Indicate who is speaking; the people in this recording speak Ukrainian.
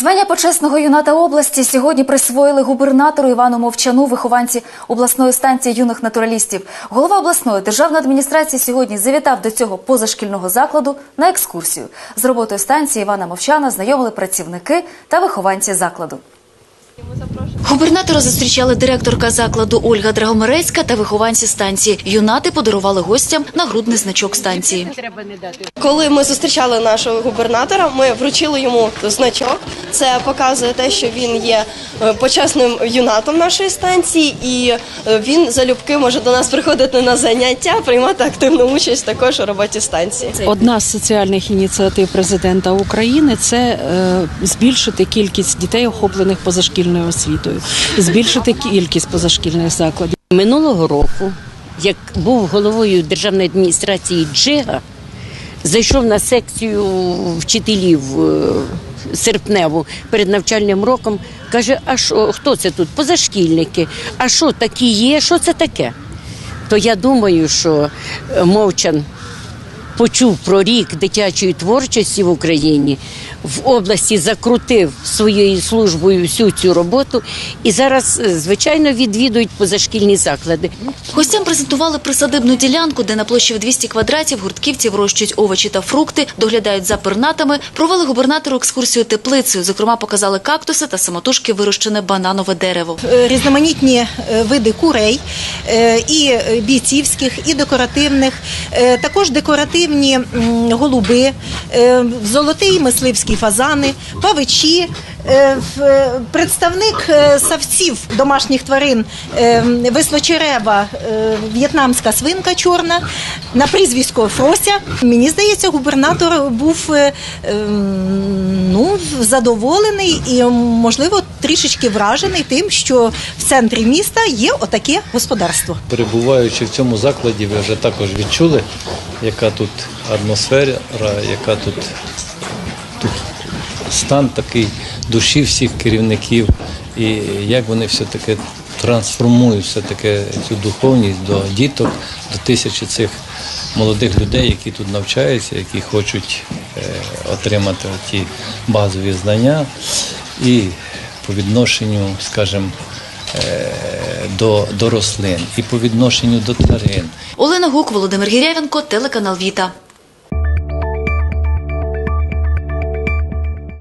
Speaker 1: Звання почесного юната області сьогодні присвоїли губернатору Івану Мовчану, вихованці обласної станції юних натуралістів. Голова обласної державної адміністрації сьогодні завітав до цього позашкільного закладу на екскурсію. З роботою станції Івана Мовчана знайомили працівники та вихованці закладу. Губернатора зустрічали директорка закладу Ольга Драгомерецька та вихованці станції. Юнати подарували гостям нагрудний значок станції.
Speaker 2: Коли ми зустрічали нашого губернатора, ми вручили йому значок. Це показує те, що він є е, почесним юнатом нашої станції, і е, він залюбки може до нас приходити на заняття, приймати активну участь також у роботі станції.
Speaker 3: Одна з соціальних ініціатив президента України це е, збільшити кількість дітей, охоплених позашкільною освітою, збільшити кількість позашкільних закладів.
Speaker 4: Минулого року, як був головою державної адміністрації Джига, зайшов на секцію вчителів е, серпневу перед навчальним роком. Каже: а що, хто це тут? Позашкільники. А що такі є? Що це таке? То я думаю, що е, мовчан почув про рік дитячої творчості в Україні, в області закрутив своєю службою всю цю роботу і зараз, е, звичайно, відвідують позашкільні заклади.
Speaker 1: Гостям презентували присадибну ділянку, де на площі в 200 квадратів гуртківці вирощують овочі та фрукти, доглядають за пернатами, провели губернатору екскурсію теплицею. Зокрема, показали кактуси та самотужки вирощене бананове дерево.
Speaker 5: Е, різноманітні е, види курей, і бійцівських, і декоративних, також декоративні голуби, золотий мисливські фазани, павичі. Е, е, Представник е, савців домашніх тварин вислочерева е, в'єтнамська свинка чорна на прізвисько Фрося. Мені здається, губернатор був е, е, ну, задоволений і, можливо, трішечки вражений тим, що в центрі міста є отаке господарство.
Speaker 6: Перебуваючи в цьому закладі, ви вже також відчули, яка тут атмосфера, яка тут, тут стан такий душі всіх керівників, і як вони все-таки трансформують все-таки цю духовність до діток, до тисячі цих молодих людей, які тут навчаються, які хочуть е, отримати ті базові знання. І по відношенню, скажімо, е, до, до рослин і по відношенню до тварин.
Speaker 1: Олена Гук, Володимир Гірявенко, телеканал Віта.